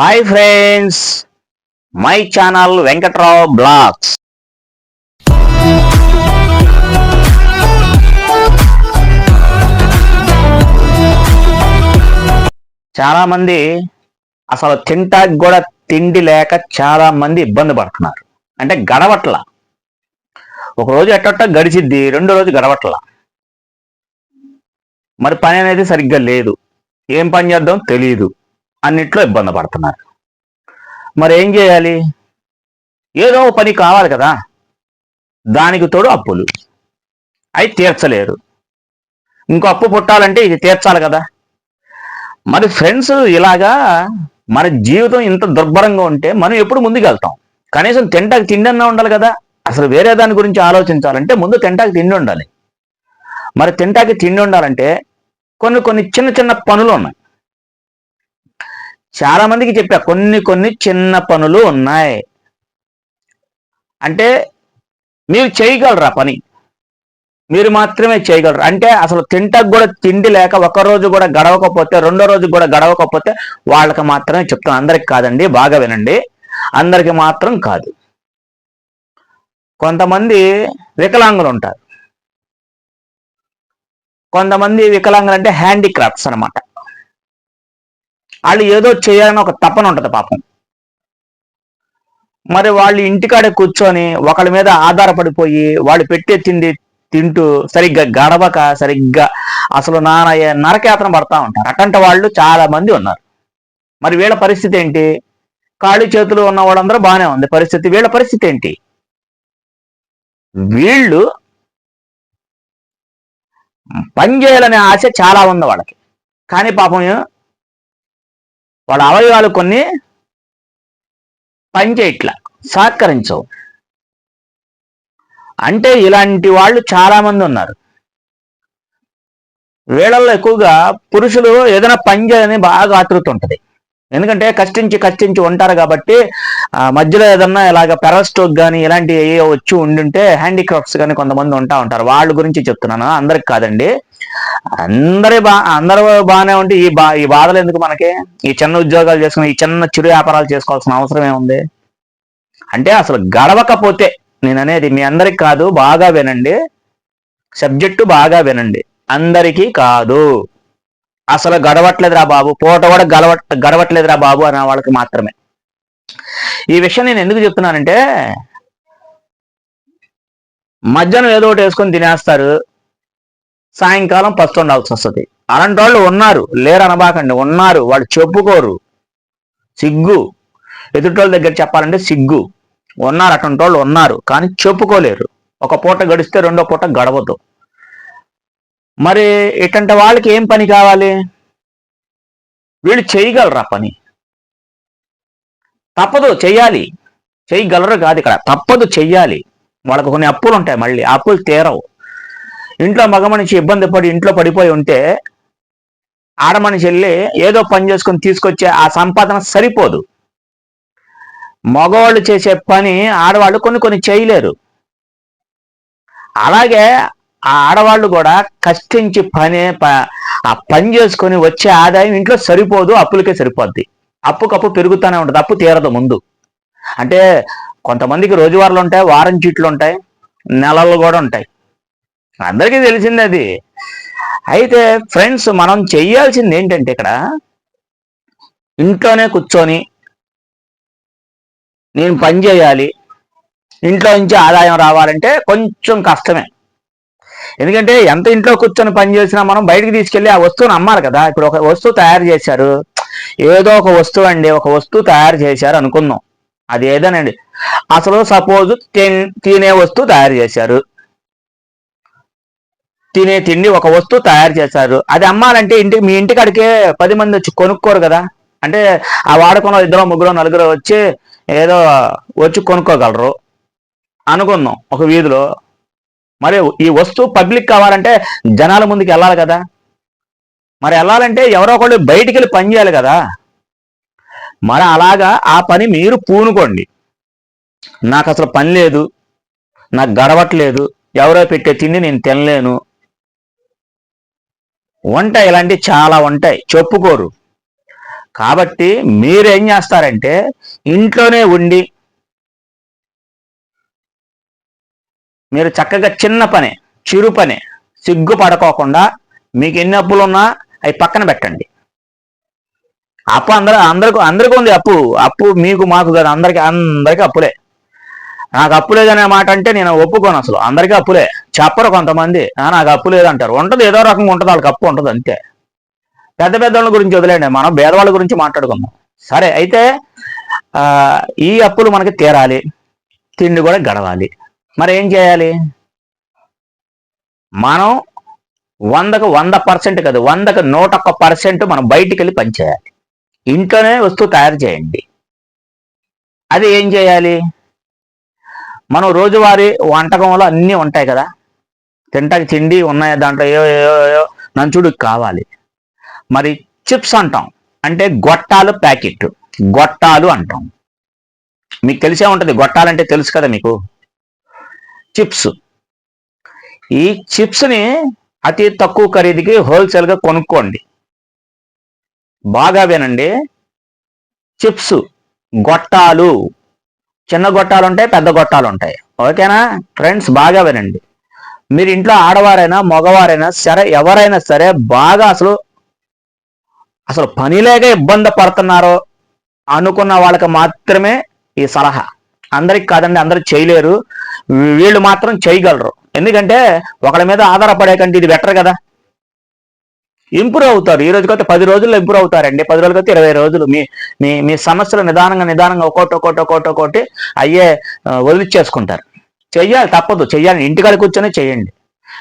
Hi friends my channel Venkatrao blogs చాలా మంది అసలు తింటాకి కూడా తిండి లేక చాలా మంది ఇబ్బంది పడుతున్నారు. అంటే గడవట్ల. ఒకరోజు ఎట్టట్ట గడిచిద్ది రెండో రోజు గడవట్ల. మరి పని అనేది సరిగ్గా లేదు. ఏం పని చేద్దాం? తెలియదు అన్నిట్లో ఇబ్బంది పడుతున్నారు. మరి ఏం చేయాలి? ఏదో ఒక పని కావాలి కదా. దానికి తోడు అప్పులు. అవి తీర్చలేరు. ఇంకో అప్పు పుట్టాలంటే ఇది తీర్చాలి కదా. మరి ఫ్రెండ్స్ ఇలాగా మన జీవితం ఇంత దుర్భరంగా ఉంటే మనం ఎప్పుడు ముందుకు వెళ్తాం కనీసం తింటాకి తిండన్నా ఉండాలి కదా. అసలు వేరే దాని గురించి ఆలోచించాలంటే ముందు తింటాకి తిండి ఉండాలి. మరి తింటాకి తిండి ఉండాలంటే కొన్ని కొన్ని చిన్న చిన్న పనులు ఉన్నాయి. చాలా మందికి చెప్పా కొన్ని కొన్ని చిన్న పనులు ఉన్నాయి. అంటే మీరు చేయగలరా పని? మీరు మాత్రమే చేయగలరు? అంటే అసలు తింటకు కూడా తిండి లేక ఒక రోజు కూడా గడవకపోతే రెండో రోజు కూడా గడవకపోతే వాళ్ళకి మాత్రమే చెప్తాను. అందరికి కాదండి బాగా వినండి. అందరికి మాత్రం కాదు. కొంతమంది వికలాంగులు ఉంటారు. కొంతమంది వికలాంగులు అంటే హ్యాండిక్రాఫ్ట్స్ అనమాట వాళ్ళు ఏదో చేయాలని ఒక తపన ఉంటుంది పాపం. మరి వాళ్ళు ఇంటికాడే కూర్చొని ఒకళ్ళ మీద ఆధారపడిపోయి వాళ్ళు పెట్టే తిండి తింటూ సరిగ్గా గడవక సరిగ్గా అసలు నాన్న నరకయాత్ర పడతా ఉంటారు. అటంటి వాళ్ళు చాలా మంది ఉన్నారు. మరి వీళ్ళ పరిస్థితి ఏంటి? కాళ్ళు చేతులు ఉన్న వాళ్ళందరూ బాగానే ఉంది. పరిస్థితి వీళ్ళ పరిస్థితి ఏంటి? వీళ్ళు పని చేయాలనే ఆశ చాలా ఉంది వాళ్ళకి. కానీ పాపం వాళ్ళ అవయవాలు కొన్ని పనిచేయట్లా సహకరించవు. అంటే ఇలాంటి వాళ్ళు చాలా మంది ఉన్నారు. వీళ్ళల్లో ఎక్కువగా పురుషులు ఏదైనా పని చేయని బాగా ఆతృత ఉంటుంది ఎందుకంటే కష్టించి కష్టించి ఉంటారు కాబట్టి మధ్యలో ఏదన్నా ఇలాగ పెరస్టోక్ కానీ ఇలాంటి ఏ వచ్చి ఉండుంటే హ్యాండిక్రాఫ్ట్స్ కానీ కొంతమంది ఉంటా ఉంటారు. వాళ్ళ గురించి చెప్తున్నాను అందరికి కాదండి. అందరి బా అందరూ బాగానే ఉంటే ఈ బా ఈ బాధలు ఎందుకు మనకి? ఈ చిన్న ఉద్యోగాలు చేసుకుని ఈ చిన్న చిరు వ్యాపారాలు చేసుకోవాల్సిన అవసరం ఏముంది? అంటే అసలు గడవకపోతే నేను అనేది మీ అందరికి కాదు బాగా వినండి. సబ్జెక్టు బాగా వినండి. అందరికీ కాదు. అసలు గడవట్లేదురా బాబు పూట కూడా గడవ గడవట్లేదురా బాబు అనే వాళ్ళకి మాత్రమే. ఈ విషయం నేను ఎందుకు చెప్తున్నానంటే మధ్యాహ్నం ఏదో ఒకటి వేసుకొని తినేస్తారు. సాయంకాలం పస్తు ఉండాల్సి వస్తుంది. అలాంటి వాళ్ళు ఉన్నారు లేరు అనబాకండి ఉన్నారు వాళ్ళు చెప్పుకోరు. సిగ్గు. ఎదుటోళ్ళ దగ్గర చెప్పాలంటే సిగ్గు. ఉన్నారు అటువంటి వాళ్ళు ఉన్నారు కానీ చెప్పుకోలేరు. ఒక పూట గడిస్తే రెండో పూట గడవదు. మరి ఇటువంటి వాళ్ళకి ఏం పని కావాలి? వీళ్ళు చేయగలరా పని? తప్పదు చెయ్యాలి. చేయగలరు కాదు ఇక్కడ. తప్పదు చెయ్యాలి. వాళ్ళకు కొన్ని అప్పులు ఉంటాయి మళ్ళీ అప్పులు తీరవు. ఇంట్లో మగ మనిషి ఇబ్బంది పడి ఇంట్లో పడిపోయి ఉంటే ఆడమనిషి వెళ్ళి ఏదో పని చేసుకొని తీసుకొచ్చే ఆ సంపాదన సరిపోదు. మగవాళ్ళు చేసే పని ఆడవాళ్ళు కొన్ని కొన్ని చేయలేరు. అలాగే ఆ ఆడవాళ్ళు కూడా కష్టించి పని ఆ పని చేసుకొని వచ్చే ఆదాయం ఇంట్లో సరిపోదు అప్పులకే సరిపోద్ది. అప్పుకప్పు పెరుగుతూనే ఉంటుంది అప్పు తీరదు ముందు. అంటే కొంతమందికి రోజువారీలు ఉంటాయి వారం చీట్లు ఉంటాయి నెలలు కూడా ఉంటాయి. అందరికీ తెలిసింది అది. అయితే ఫ్రెండ్స్ మనం చెయ్యాల్సింది ఏంటంటే ఇక్కడ ఇంట్లోనే కూర్చొని నేను పని చేయాలి ఇంట్లో నుంచి ఆదాయం రావాలంటే కొంచెం కష్టమే. ఎందుకంటే ఎంత ఇంట్లో కూర్చొని పని చేసినా మనం బయటికి తీసుకెళ్ళి ఆ వస్తువుని అమ్మాలి కదా. ఇప్పుడు ఒక వస్తువు తయారు చేశారు ఏదో ఒక వస్తువు అండి ఒక వస్తువు తయారు చేశారు అనుకుందాం. అది ఏదోనండి? అసలు సపోజ్ తినే వస్తువు తయారు చేశారు. తినే తిండి ఒక వస్తువు తయారు చేశారు. అది అమ్మాలంటే ఇంటికి మీ ఇంటికాడికే పది మంది వచ్చి కొనుక్కోరు కదా? అంటే ఆ వాడుకున్న ఇద్దరు ముగ్గురు నలుగురు వచ్చి ఏదో వచ్చి కొనుక్కోగలరు. అనుకుందాం ఒక వీధిలో. మరి ఈ వస్తువు పబ్లిక్ కావాలంటే జనాల ముందుకు వెళ్ళాలి కదా? మరి వెళ్ళాలంటే ఎవరో ఒకళ్ళు బయటికి వెళ్ళి పని చేయాలి కదా? మరి అలాగా ఆ పని మీరు పూనుకోండి. నాకు అసలు పని లేదు. నాకు గడవట్లేదు. ఎవరో పెట్టే తిండి నేను తినలేను. వంట ఇలాంటివి చాలా ఉంటాయి చెప్పుకోరు. కాబట్టి మీరేం చేస్తారంటే ఇంట్లోనే ఉండి మీరు చక్కగా చిన్న పని చిరు పని సిగ్గు పడకోకుండా మీకు ఎన్ని అప్పులు ఉన్నా అవి పక్కన పెట్టండి. అప్పు అందరూ అందరికి అందరికీ ఉంది అప్పు. అప్పు మీకు మాకు కదా. అందరికి అందరికీ అప్పులే. నాకు అప్పు లేదనే మాట అంటే నేను ఒప్పుకోను అసలు. అందరికీ అప్పులే. చెప్పరు కొంతమంది. నాకు అప్పు లేదంటారు. ఉంటుంది ఏదో రకంగా ఉంటుంది వాళ్ళకి అప్పు ఉంటుంది అంతే. పెద్ద పెద్దవాళ్ళ గురించి వదిలేండి మనం భేదవాళ్ళ గురించి మాట్లాడుకుందాం. సరే అయితే ఈ అప్పులు మనకి తీరాలి. తిండి కూడా గడవాలి. మరి ఏం చేయాలి? మనం వందకు వంద పర్సెంట్ కాదు వందకు నూట ఒక్క పర్సెంట్ మనం బయటికి వెళ్ళి పనిచేయాలి. ఇంట్లోనే వస్తువు తయారు చేయండి. అది ఏం చేయాలి? మనం రోజువారీ వంటకంలో అన్నీ ఉంటాయి కదా. తింటాకి తిండి ఉన్నాయి దాంట్లో ఏవో ఏవో ఏవో నంచుడు కావాలి. మరి చిప్స్ అంటాం. అంటే గొట్టాలు ప్యాకెట్ గొట్టాలు అంటాం. మీకు తెలిసే ఉంటుంది గొట్టాలంటే తెలుసు కదా మీకు? చిప్స్. ఈ చిప్స్ని అతి తక్కువ ఖరీదుకి హోల్సేల్గా కొనుక్కోండి. బాగా వినండి. చిప్స్ గొట్టాలు. చిన్న గొట్టాలు ఉంటాయి పెద్ద గొట్టాలు ఉంటాయి ఓకేనా? ఫ్రెండ్స్ బాగా వినండి. మీరు ఇంట్లో ఆడవారైనా మగవారైనా సరే ఎవరైనా సరే బాగా అసలు అసలు పని లేక ఇబ్బంది పడుతున్నారో అనుకున్న వాళ్ళకి మాత్రమే ఈ సలహా. అందరికి కాదండి అందరూ చేయలేరు. వీళ్ళు మాత్రం చేయగలరు. ఎందుకంటే ఒకళ్ళ మీద ఆధారపడే కంటే ఇది బెటర్ కదా. ఇంప్రూవ్ అవుతారు. ఈ రోజుకైతే పది రోజుల్లో ఇంప్రూవ్ అవుతారండి. పది రోజులకైతే ఇరవై రోజులు. మీ మీ మీ సమస్యలు నిదానంగా నిదానంగా ఒక్కోటి ఒక్కోటి ఒక్కోటి ఒక్కోటి అయ్యే వదిలిచ్చేసుకుంటారు. చెయ్యాలి తప్పదు. చెయ్యాలి. ఇంటికాడ కూర్చొని చేయండి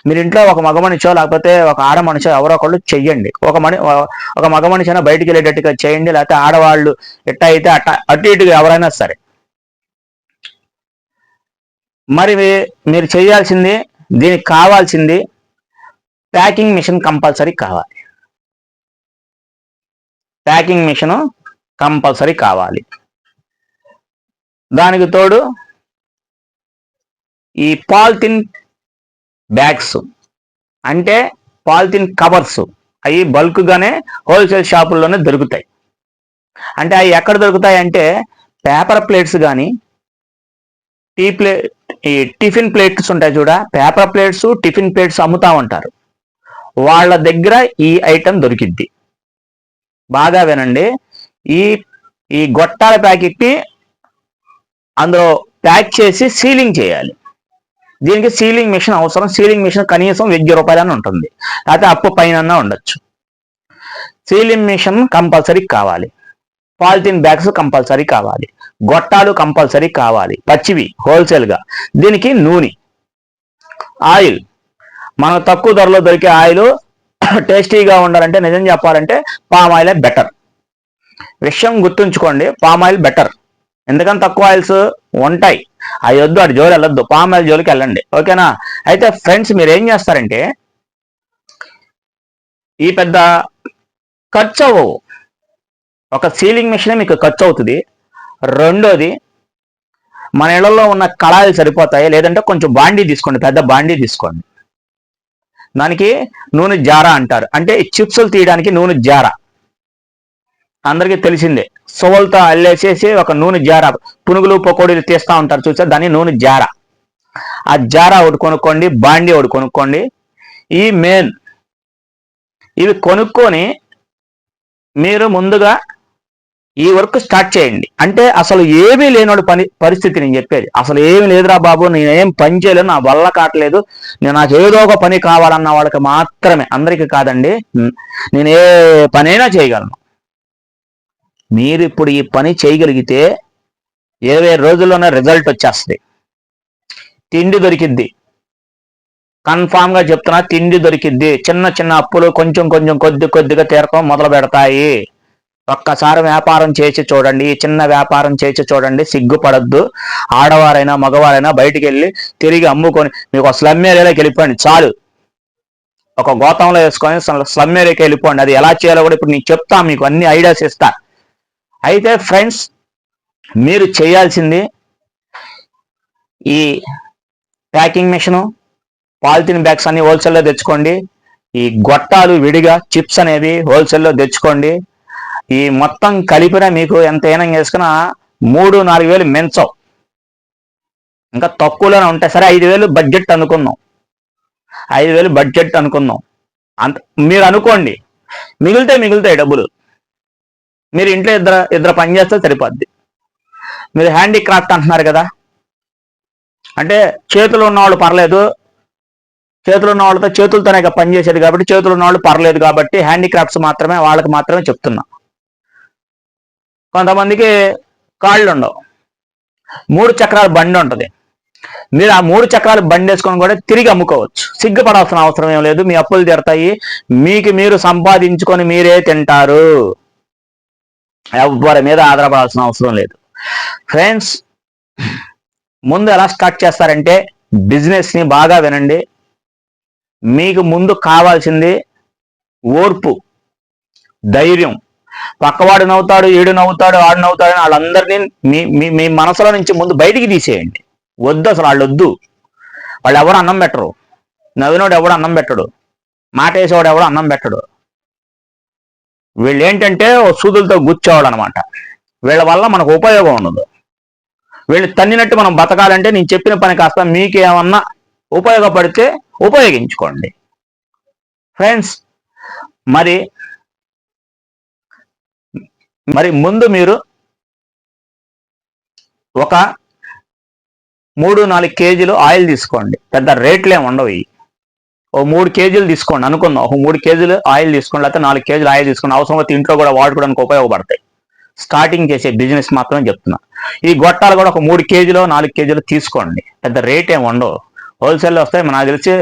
మీరు ఇంట్లో ఒక మగ మనిషో లేకపోతే ఒక ఆడ మనిషో ఎవరో ఒకళ్ళు చెయ్యండి. ఒక మని ఒక మగ మనిషి అయినా బయటికి వెళ్ళేటట్టుగా చేయండి లేకపోతే ఆడవాళ్ళు ఎట్ట అయితే అట్ట అటు ఇటుగా ఎవరైనా సరే. మరి మీ- మీరు చేయాల్సింది దీనికి కావాల్సింది ప్యాకింగ్ మిషన్ కంపల్సరీ కావాలి. ప్యాకింగ్ మిషన్ కంపల్సరీ కావాలి. దానికి తోడు ఈ పాలిథిన్ బ్యాగ్స్ అంటే పాలిథిన్ కవర్స్ అవి బల్క్గానే హోల్సేల్ షాపుల్లోనే దొరుకుతాయి. అంటే అవి ఎక్కడ దొరుకుతాయి అంటే పేపర్ ప్లేట్స్ కానీ టీ ప్లేట్ ఈ టిఫిన్ ప్లేట్స్ ఉంటాయి చూడ పేపర్ ప్లేట్స్ టిఫిన్ ప్లేట్స్ అమ్ముతా ఉంటారు. వాళ్ళ దగ్గర ఈ ఐటెం దొరికిద్ది. బాగా వినండి. ఈ ఈ గొట్టాల ప్యాకెట్ని అందులో ప్యాక్ చేసి సీలింగ్ చేయాలి. దీనికి సీలింగ్ మిషన్ అవసరం. సీలింగ్ మిషన్ కనీసం వెయ్యి రూపాయలని ఉంటుంది. లేకపోతే అప్పు పైన ఉండొచ్చు. సీలింగ్ మిషన్ కంపల్సరీ కావాలి. పాలిథిన్ బ్యాగ్స్ కంపల్సరీ కావాలి. గొట్టాలు కంపల్సరీ కావాలి. పచ్చివి హోల్సేల్గా. దీనికి నూనె ఆయిల్. మనం తక్కువ ధరలో దొరికే ఆయిల్ టేస్టీగా ఉండాలంటే నిజం చెప్పాలంటే పామ్ ఆయిలే బెటర్. విషయం గుర్తుంచుకోండి పామ్ ఆయిల్ బెటర్. ఎందుకని తక్కువ ఆయిల్స్ ఉంటాయి. అవి వద్దు అటు జోలు వెళ్ళొద్దు పామ్ ఆయిల్ జోలికి వెళ్ళండి. ఓకేనా? అయితే ఫ్రెండ్స్ మీరు ఏం చేస్తారంటే ఈ పెద్ద ఖర్చు అవ్వవు. ఒక సీలింగ్ మిషన్ మీకు ఖర్చు అవుతుంది. రెండోది మన ఇళ్ళలో ఉన్న కళాయిలు సరిపోతాయి. లేదంటే కొంచెం బాండీ తీసుకోండి పెద్ద బాండీ తీసుకోండి. దానికి నూనె జార అంటారు. అంటే ఈ చిప్సులు తీయడానికి నూనె జార. అందరికీ తెలిసిందే. సోవల్తో అల్లేసేసి ఒక నూనె జార పునుగులు పకోడీలు తీస్తూ ఉంటారు చూసా దాన్ని నూనె జార. ఆ జార ఒకటి కొనుక్కోండి బాండీ ఒకటి కొనుక్కోండి. ఈ మెయిన్ ఇవి కొనుక్కొని మీరు ముందుగా ఈ వర్క్ స్టార్ట్ చేయండి. అంటే అసలు ఏమీ లేనోడు పని పరిస్థితి నేను చెప్పేది. అసలు ఏమీ లేదురా బాబు నేనేం పని చేయలేను నా వల్ల కావట్లేదు. నేను నాకు ఏదో ఒక పని కావాలన్న వాళ్ళకి మాత్రమే అందరికీ కాదండి నేను ఏ పనైనా చేయగలను. మీరు ఇప్పుడు ఈ పని చేయగలిగితే ఇరవై రోజుల్లోనే రిజల్ట్ వచ్చేస్తుంది. తిండి దొరికిద్ది. కన్ఫామ్గా చెప్తున్నా తిండి దొరికిద్ది. చిన్న చిన్న అప్పులు కొంచెం కొంచెం కొద్ది కొద్దిగా తీరకం మొదలు పెడతాయి. ఒక్కసారి వ్యాపారం చేసి చూడండి చిన్న వ్యాపారం చేసి చూడండి సిగ్గుపడద్దు. ఆడవారైనా మగవారైనా బయటికి వెళ్ళి తిరిగి అమ్ముకొని మీకు స్లమ్ ఏరియాలోకి వెళ్ళిపోండి చాలు. ఒక గోతంలో వేసుకొని స్లమ్ ఏరియాకి వెళ్ళిపోండి. అది ఎలా చేయాలో కూడా ఇప్పుడు నేను చెప్తా మీకు అన్ని ఐడియాస్ ఇస్తా. అయితే ఫ్రెండ్స్ మీరు చేయాల్సింది ఈ ప్యాకింగ్ మిషను పాలిథిన్ బ్యాగ్స్ అన్ని హోల్సేల్లో తెచ్చుకోండి. ఈ గొట్టాలు విడిగా చిప్స్ అనేవి హోల్సేల్లో తెచ్చుకోండి. ఈ మొత్తం కలిపిన మీకు ఎంత ఏనం చేసుకున్నా మూడు నాలుగు వేలు మించవు. ఇంకా తక్కువలోనే ఉంటాయి సరే ఐదు వేలు బడ్జెట్ అనుకుందాం ఐదు వేలు బడ్జెట్ అనుకుందాం అంత మీరు అనుకోండి మిగిలితే మిగులుతాయి డబ్బులు. మీరు ఇంట్లో ఇద్దరు ఇద్దరు పని చేస్తే సరిపోద్ది. మీరు హ్యాండీక్రాఫ్ట్ అంటున్నారు కదా. అంటే చేతులు ఉన్నవాళ్ళు పర్లేదు. చేతులు ఉన్న వాళ్ళతో చేతులతోనే పనిచేసేది పని చేసేది కాబట్టి చేతులు ఉన్న వాళ్ళు పర్లేదు కాబట్టి హ్యాండీక్రాఫ్ట్స్ మాత్రమే వాళ్ళకి మాత్రమే చెప్తున్నా. కొంతమందికి కాళ్ళు ఉండవు మూడు చక్రాల బండి ఉంటుంది. మీరు ఆ మూడు చక్రాలు బండి వేసుకొని కూడా తిరిగి అమ్ముకోవచ్చు. సిగ్గుపడాల్సిన అవసరం ఏం లేదు. మీ అప్పులు తీరతాయి. మీకు మీరు సంపాదించుకొని మీరే తింటారు. ఎవరి మీద ఆధారపడాల్సిన అవసరం లేదు. ఫ్రెండ్స్ ముందు ఎలా స్టార్ట్ చేస్తారంటే బిజినెస్ని బాగా వినండి. మీకు ముందు కావాల్సింది ఓర్పు ధైర్యం. పక్కవాడు నవ్వుతాడు ఏడు నవ్వుతాడు ఆడు నవ్వుతాడు అని వాళ్ళందరినీ మీ మీ మీ మనసులో నుంచి ముందు బయటికి తీసేయండి. వద్దు అసలు వాళ్ళు వద్దు. వాళ్ళు ఎవరు అన్నం పెట్టరు. నవ్వినోడు ఎవడు అన్నం పెట్టడు. మాట వేసేవాడు ఎవడు అన్నం పెట్టడు. వీళ్ళు ఏంటంటే ఓ సూదులతో గుచ్చేవాడు అనమాట వీళ్ళ వల్ల మనకు ఉపయోగం ఉండదు. వీళ్ళు తన్నినట్టు మనం బతకాలంటే నేను చెప్పిన పని కాస్త మీకేమన్నా ఉపయోగపడితే ఉపయోగించుకోండి. ఫ్రెండ్స్ మరి మరి ముందు మీరు ఒక మూడు నాలుగు కేజీలు ఆయిల్ తీసుకోండి. పెద్ద రేట్లు ఏమి ఉండవు ఇవి. ఓ మూడు కేజీలు తీసుకోండి అనుకుందాం ఒక మూడు కేజీలు ఆయిల్ తీసుకోండి. లేకపోతే నాలుగు కేజీలు ఆయిల్ తీసుకోండి. అవసరం అయితే ఇంట్లో కూడా వాడుకోవడానికి ఉపయోగపడతాయి. స్టార్టింగ్ చేసే బిజినెస్ మాత్రమే చెప్తున్నా. ఈ గొట్టాలు కూడా ఒక మూడు కేజీలు నాలుగు కేజీలు తీసుకోండి. పెద్ద రేట్ ఏమి ఉండవు. హోల్సేల్లో వస్తాయి. నాకు తెలిసి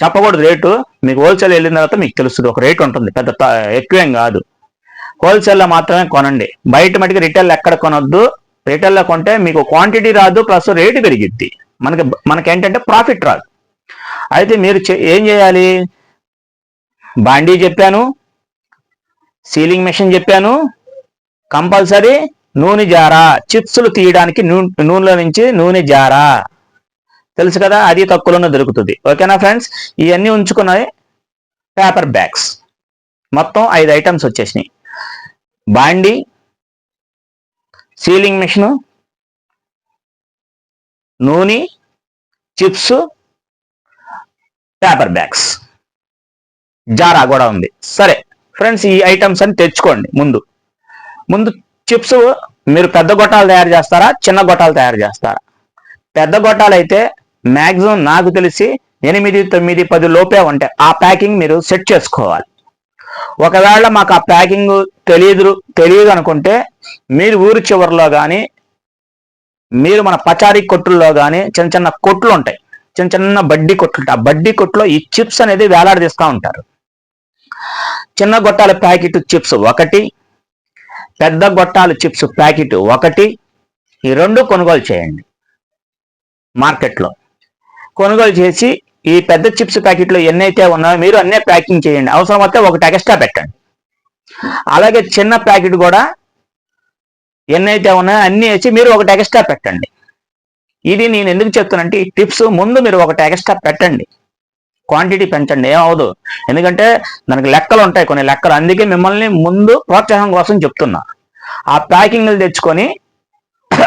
చెప్పకూడదు రేటు. మీకు హోల్సేల్ వెళ్ళిన తర్వాత మీకు తెలుస్తుంది. ఒక రేట్ ఉంటుంది. పెద్ద ఎక్కువేం కాదు. హోల్సేల్లో మాత్రమే కొనండి. బయట మటుకు రిటైల్ ఎక్కడ కొనొద్దు. రిటైల్లో కొంటే మీకు క్వాంటిటీ రాదు ప్లస్ రేటు పెరిగిద్ది. మనకి మనకి ఏంటంటే ప్రాఫిట్ రాదు. అయితే మీరు ఏం చేయాలి? బాండీ చెప్పాను సీలింగ్ మెషిన్ చెప్పాను కంపల్సరీ నూనె జారా చిప్స్లు తీయడానికి నూ- నూనెలో నుంచి నూనె జారా. తెలుసు కదా అది తక్కువలోనే దొరుకుతుంది. ఓకేనా ఫ్రెండ్స్? ఇవన్నీ ఉంచుకున్నవి పేపర్ బ్యాగ్స్. మొత్తం ఐదు ఐటమ్స్ వచ్చేసినాయి. బాండి సీలింగ్ మిషన్ నూనె చిప్స్ పేపర్ బ్యాగ్స్. జారా కూడా ఉంది. సరే ఫ్రెండ్స్ ఈ ఐటమ్స్ అని తెచ్చుకోండి ముందు. ముందు చిప్స్ మీరు పెద్ద గొట్టాలు తయారు చేస్తారా చిన్న గొట్టాలు తయారు చేస్తారా? పెద్ద గొట్టాలు అయితే మ్యాక్సిమం నాకు తెలిసి ఎనిమిది తొమ్మిది పది లోపే ఉంటాయి. ఆ ప్యాకింగ్ మీరు సెట్ చేసుకోవాలి. ఒకవేళ మాకు ఆ ప్యాకింగ్ తెలియదు తెలియదు అనుకుంటే మీరు ఊరి చివరిలో కానీ మీరు మన పచారీ కొట్టుల్లో కానీ చిన్న చిన్న కొట్లు ఉంటాయి. చిన్న చిన్న బడ్డీ కొట్లు ఆ బడ్డీ కొట్లో ఈ చిప్స్ అనేది వేలాడదీస్తూ ఉంటారు. చిన్న గొట్టాల ప్యాకెట్ చిప్స్ ఒకటి పెద్ద గొట్టాల చిప్స్ ప్యాకెట్ ఒకటి ఈ రెండు కొనుగోలు చేయండి మార్కెట్లో. కొనుగోలు చేసి ఈ పెద్ద చిప్స్ ప్యాకెట్లు ఎన్నైతే ఉన్నాయో మీరు అన్నీ ప్యాకింగ్ చేయండి. అవసరం అయితే ఒకటి ఎక్స్ట్రా పెట్టండి. అలాగే చిన్న ప్యాకెట్ కూడా ఎన్నైతే ఉన్నాయో అన్నీ వేసి మీరు ఒకటి ఎక్స్ట్రా పెట్టండి. ఇది నేను ఎందుకు చెప్తానంటే ఈ టిప్స్ ముందు మీరు ఒకటి ఎక్స్ట్రా పెట్టండి. క్వాంటిటీ పెంచండి. ఏమవదు ఎందుకంటే దానికి లెక్కలు ఉంటాయి కొన్ని లెక్కలు. అందుకే మిమ్మల్ని ముందు ప్రోత్సాహం కోసం చెప్తున్నా. ఆ ప్యాకింగ్లు తెచ్చుకొని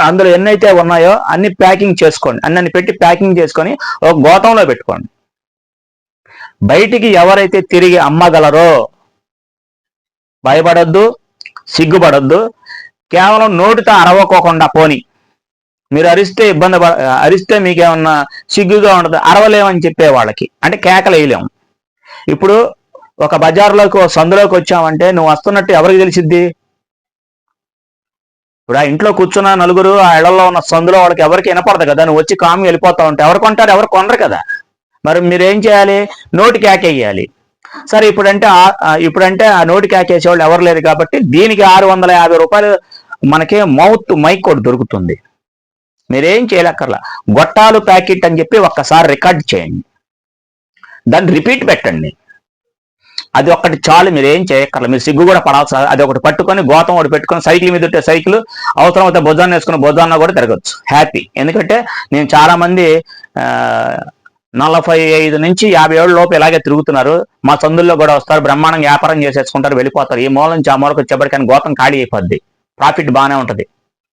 అందులో ఎన్నైతే ఉన్నాయో అన్ని ప్యాకింగ్ చేసుకోండి. అన్ని పెట్టి ప్యాకింగ్ చేసుకొని ఒక గోతంలో పెట్టుకోండి. బయటికి ఎవరైతే తిరిగి అమ్మగలరో భయపడొద్దు సిగ్గుపడొద్దు కేవలం నోటితో అరవకోకుండా పోని. మీరు అరిస్తే ఇబ్బంది పడ అరిస్తే మీకేమన్నా సిగ్గుగా ఉండదు అరవలేమని చెప్పే వాళ్ళకి. అంటే కేకలు వేయలేము. ఇప్పుడు ఒక బజార్లోకి సందులోకి వచ్చామంటే నువ్వు వస్తున్నట్టు ఎవరికి తెలిసిద్ది? ఇప్పుడు ఆ ఇంట్లో కూర్చున్న నలుగురు ఆ ఇళ్ళలో ఉన్న సందులో వాళ్ళకి ఎవరికి వినపడదు కదా? నువ్వు వచ్చి కామి వెళ్ళిపోతా ఉంటే ఎవరు కొంటారు? ఎవరు కొనరు కదా? మరి మీరు ఏం చేయాలి? నోటి క్యాకేయాలి సరే ఇప్పుడంటే ఇప్పుడంటే ఆ నోటి క్యాకేసేవాళ్ళు వాళ్ళు ఎవరు లేరు కాబట్టి దీనికి ఆరు వందల యాభై రూపాయలు మనకి మౌత్ మైక్ ఒకటి దొరుకుతుంది. మీరేం చేయలేకర్లా? గొట్టాలు ప్యాకెట్ అని చెప్పి ఒక్కసారి రికార్డ్ చేయండి. దాన్ని రిపీట్ పెట్టండి. అది ఒక్కటి చాలు మీరు ఏం చేయక్కర్లేదు. మీరు సిగ్గు కూడా పడాల్సి అది ఒకటి పట్టుకొని గోతం ఒకటి పెట్టుకొని సైకిల్ మీద ఉంటే సైకిల్ అవసరం అయితే భుజాన్ని వేసుకుని భుజాన్న కూడా తిరగచ్చు. హ్యాపీ ఎందుకంటే నేను చాలా మంది నలభై ఐదు నుంచి యాభై ఏళ్ళ లోపు ఇలాగే తిరుగుతున్నారు. మా సందుల్లో కూడా వస్తారు బ్రహ్మాండంగా వ్యాపారం చేసేసుకుంటారు వెళ్ళిపోతారు. ఈ మూల నుంచి ఆ మూలకు వచ్చేప్పటికని గోతం ఖాళీ అయిపోద్ది. ప్రాఫిట్ బాగానే ఉంటుంది.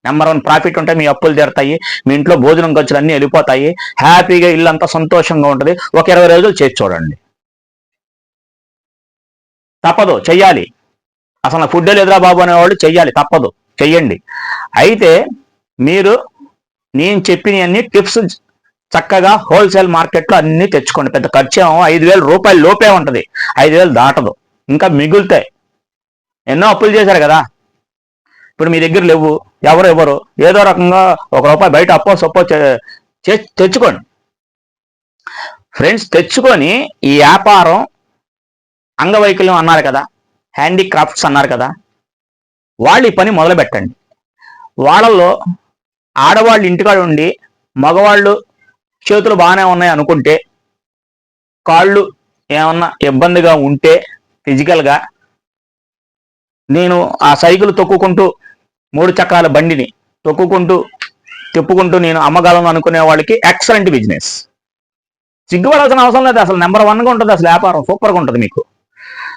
నెంబర్ వన్ ప్రాఫిట్ ఉంటే మీ అప్పులు తీరుతాయి మీ ఇంట్లో భోజనం ఖర్చులు అన్నీ వెళ్ళిపోతాయి. హ్యాపీగా ఇల్లు అంతా సంతోషంగా ఉంటుంది. ఒక ఇరవై రోజులు చేసి చూడండి. తప్పదు చెయ్యాలి. అసలు ఫుడ్ లేదురా బాబు అనేవాళ్ళు చెయ్యాలి తప్పదు చెయ్యండి. అయితే మీరు నేను చెప్పినవన్నీ టిప్స్ చక్కగా హోల్సేల్ మార్కెట్లో అన్ని తెచ్చుకోండి. పెద్ద ఖర్చు ఏమో ఐదు వేల రూపాయలు లోపే ఉంటుంది. ఐదు వేలు దాటదు. ఇంకా మిగులుతాయి. ఎన్నో అప్పులు చేశారు కదా. ఇప్పుడు మీ దగ్గర లేవు. ఎవరు ఎవరు ఏదో రకంగా ఒక రూపాయి బయట అప్పో సొప్పో చే- చే- తెచ్చుకోండి. ఫ్రెండ్స్ తెచ్చుకొని ఈ వ్యాపారం అంగవైకల్యం అన్నారు కదా హ్యాండిక్రాఫ్ట్స్ అన్నారు కదా వాళ్ళు ఈ పని మొదలు పెట్టండి వాళ్ళల్లో ఆడవాళ్ళు ఇంటికాడ ఉండి మగవాళ్ళు చేతులు బాగానే ఉన్నాయి అనుకుంటే కాళ్ళు ఏమన్నా ఇబ్బందిగా ఉంటే ఫిజికల్గా నేను ఆ సైకిల్ తొక్కుకుంటూ మూడు చక్రాల బండిని తొక్కుకుంటూ తిప్పుకుంటూ నేను అమ్మగలను అనుకునే వాళ్ళకి ఎక్సలెంట్ బిజినెస్ సిగ్గుపడాల్సిన అవసరం లేదు అసలు నెంబర్ వన్గా ఉంటుంది అసలు వ్యాపారం సూపర్గా ఉంటుంది మీకు.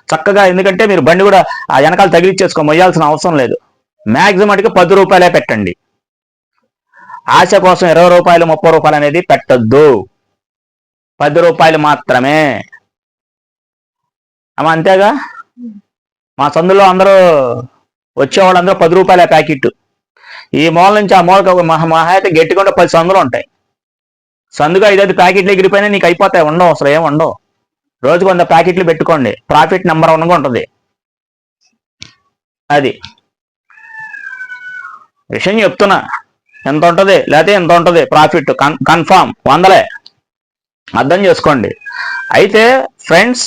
చక్కగా ఎందుకంటే మీరు బండి కూడా ఆ వెనకాల తగిలిచ్చేసుకో మొయ్యాల్సిన అవసరం లేదు. మ్యాక్సిమం అటుకి పది రూపాయలే పెట్టండి. ఆశ కోసం ఇరవై రూపాయలు ముప్పై రూపాయలు అనేది పెట్టద్దు. పది రూపాయలు మాత్రమే. అమ్మ అంతేగా? మా సందులో అందరూ వచ్చేవాళ్ళందరూ పది రూపాయల ప్యాకెట్. ఈ మూల నుంచి ఆ మూలకి ఒక మహా మహా అయితే గట్టిగా పది సందులు ఉంటాయి. సందుగా ఐదైదు ప్యాకెట్లు ఎగిరిపోయినా నీకు అయిపోతాయి ఉండవు అసలు ఏం ఉండవు. రోజుకు వంద ప్యాకెట్లు పెట్టుకోండి. ప్రాఫిట్ నెంబర్ వన్గా ఉంటుంది. అది. విషయం చెప్తున్నా. ఎంత ఉంటుంది? లేకపోతే ఎంత ఉంటుంది? ప్రాఫిట్ కన్ కన్ఫామ్ వందలే. అర్థం చేసుకోండి. అయితే ఫ్రెండ్స్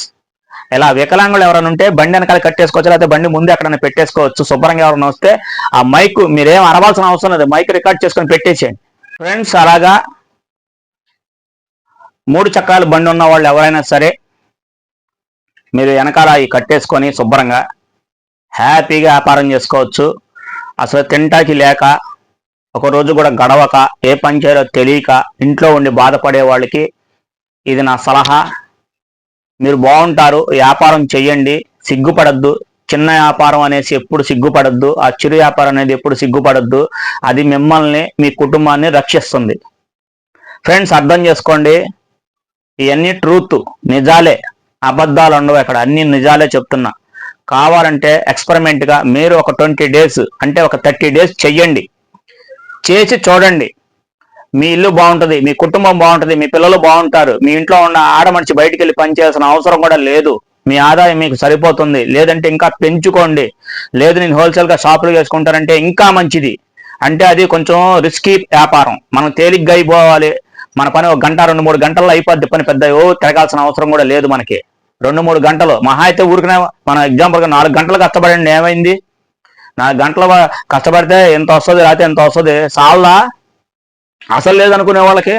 ఇలా వికలాంగులు ఎవరైనా ఉంటే బండి వెనకాల కట్టేసుకోవచ్చు లేకపోతే బండి ముందు ఎక్కడైనా పెట్టేసుకోవచ్చు శుభ్రంగా ఎవరైనా వస్తే ఆ మైక్ మీరేం అనవలసిన అవసరం లేదు. మైక్ రికార్డ్ చేసుకొని పెట్టేసేయండి. ఫ్రెండ్స్ అలాగా మూడు చక్రాలు బండి ఉన్న వాళ్ళు ఎవరైనా సరే మీరు వెనకాల ఈ కట్టేసుకొని శుభ్రంగా హ్యాపీగా వ్యాపారం చేసుకోవచ్చు. అసలు తింటాకి లేక ఒక రోజు కూడా గడవక ఏ పని చేయాలో తెలియక ఇంట్లో ఉండి బాధపడే వాళ్ళకి ఇది నా సలహా. మీరు బాగుంటారు వ్యాపారం చెయ్యండి సిగ్గుపడద్దు. చిన్న వ్యాపారం అనేసి ఎప్పుడు సిగ్గుపడద్దు. ఆ చిరు వ్యాపారం అనేది ఎప్పుడు సిగ్గుపడద్దు. అది మిమ్మల్ని మీ కుటుంబాన్ని రక్షిస్తుంది. ఫ్రెండ్స్ అర్థం చేసుకోండి. ఇవన్నీ ట్రూత్ నిజాలే. అబద్ధాలు ఉండవు అక్కడ. అన్ని నిజాలే చెప్తున్నా. కావాలంటే ఎక్స్పెరిమెంట్గా గా మీరు ఒక ట్వంటీ డేస్ అంటే ఒక థర్టీ డేస్ చెయ్యండి. చేసి చూడండి. మీ ఇల్లు బాగుంటుంది మీ కుటుంబం బాగుంటుంది మీ పిల్లలు బాగుంటారు మీ ఇంట్లో ఉన్న ఆడమనిషి బయటికి వెళ్ళి పనిచేయాల్సిన అవసరం కూడా లేదు. మీ ఆదాయం మీకు సరిపోతుంది. లేదంటే ఇంకా పెంచుకోండి. లేదు నేను హోల్సేల్గా షాపులు వేసుకుంటానంటే ఇంకా మంచిది. అంటే అది కొంచెం రిస్కీ వ్యాపారం. మనం తేలిగ్గా అయిపోవాలి. మన పని ఒక గంట రెండు మూడు గంటల్లో అయిపోద్ది. పని పెద్ద ఓ తిరగాల్సిన అవసరం కూడా లేదు మనకి. రెండు మూడు గంటలు. మహా అయితే ఊరికనే మన ఎగ్జాంపుల్గా నాలుగు గంటలు కష్టపడండి. ఏమైంది? నాలుగు గంటలు కష్టపడితే ఎంత వస్తుంది? లేకపోతే ఎంత వస్తుంది? సాల్లా అసలు లేదనుకునే వాళ్ళకి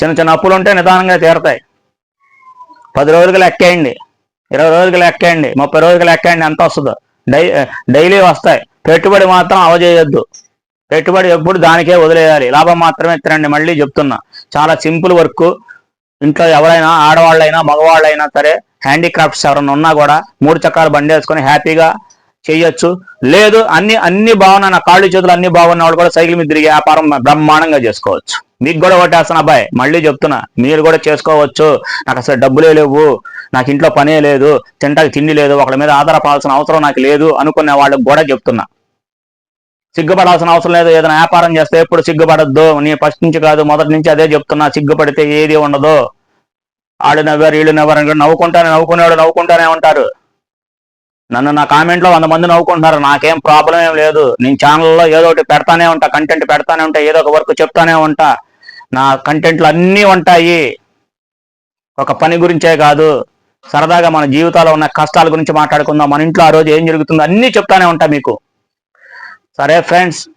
చిన్న చిన్న అప్పులు ఉంటే నిదానంగా తీరతాయి. పది రోజులకి లెక్కేయండి. ఇరవై రోజులకి లెక్కేయండి. ముప్పై రోజులకి లెక్కేయండి. ఎంత వస్తుందో? డై డైలీ వస్తాయి. పెట్టుబడి మాత్రం అవజేయొద్దు. పెట్టుబడి ఎప్పుడు దానికే వదిలేయాలి. లాభం మాత్రమే తినండి. మళ్ళీ చెప్తున్నా. చాలా సింపుల్ వర్క్. ఇంట్లో ఎవరైనా ఆడవాళ్ళైనా మగవాళ్ళైనా సరే హ్యాండిక్రాఫ్ట్స్ ఎవరైనా ఉన్నా కూడా మూడు చక్రాలు బండి వేసుకొని హ్యాపీగా చేయొచ్చు. లేదు అన్ని అన్ని బాగున్నా నా కాళ్ళు చేతులు అన్ని బాగున్న వాళ్ళు కూడా సైకిల్ మీద తిరిగి వ్యాపారం బ్రహ్మాండంగా చేసుకోవచ్చు. మీకు కూడా కొట్టేస్తాను అబ్బాయి. మళ్ళీ చెప్తున్నా మీరు కూడా చేసుకోవచ్చు. నాకు అసలు డబ్బులే లేవు నాకు ఇంట్లో పనే లేదు తింటాకి తిండి లేదు ఒకళ్ళ మీద ఆధారపడాల్సిన అవసరం నాకు లేదు అనుకునే వాళ్ళకి కూడా చెప్తున్నా. సిగ్గుపడాల్సిన అవసరం లేదు ఏదైనా వ్యాపారం చేస్తే ఎప్పుడు సిగ్గుపడద్దు. నీ ఫస్ట్ నుంచి కాదు మొదటి నుంచి అదే చెప్తున్నా సిగ్గుపడితే ఏది ఉండదు. ఆడు నవ్వారు వీళ్ళు నవ్వారు నవ్వుకుంటానే నవ్వుకునేవాడు నవ్వుకుంటానే ఉంటారు. నన్ను నా కామెంట్లో వంద మంది నవ్వుకుంటున్నారు. నాకేం ప్రాబ్లం ఏం లేదు. నేను ఛానల్లో ఏదో ఒకటి పెడతానే ఉంటా కంటెంట్ పెడతానే ఉంటా ఏదో ఒక వర్క్ చెప్తానే ఉంటా. నా కంటెంట్లు అన్నీ ఉంటాయి. ఒక పని గురించే కాదు. సరదాగా మన జీవితాల్లో ఉన్న కష్టాల గురించి మాట్లాడుకుందాం. మన ఇంట్లో ఆ రోజు ఏం జరుగుతుందో అన్నీ చెప్తానే ఉంటా మీకు. సరే ఫ్రెండ్స్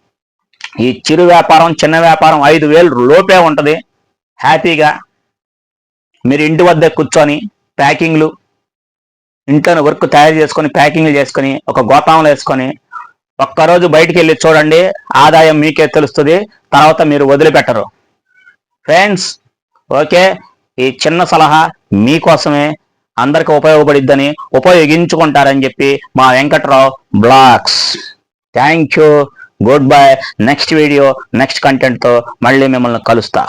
ఈ చిరు వ్యాపారం చిన్న వ్యాపారం ఐదు వేలు లోపే ఉంటుంది. హ్యాపీగా మీరు ఇంటి వద్ద కూర్చొని ప్యాకింగ్లు ఇంట్లో వర్క్ తయారు చేసుకొని ప్యాకింగ్లు చేసుకొని ఒక గోతాంలో వేసుకొని ఒక్కరోజు బయటికి వెళ్ళి చూడండి ఆదాయం మీకే తెలుస్తుంది తర్వాత మీరు వదిలిపెట్టరు. ఫ్రెండ్స్ ఓకే ఈ చిన్న సలహా మీకోసమే అందరికి ఉపయోగపడిద్దని ఉపయోగించుకుంటారని చెప్పి మా Venkatrao blogs. Thank you good bye next video next కంటెంట్తో మళ్ళీ మిమ్మల్ని కలుస్తా.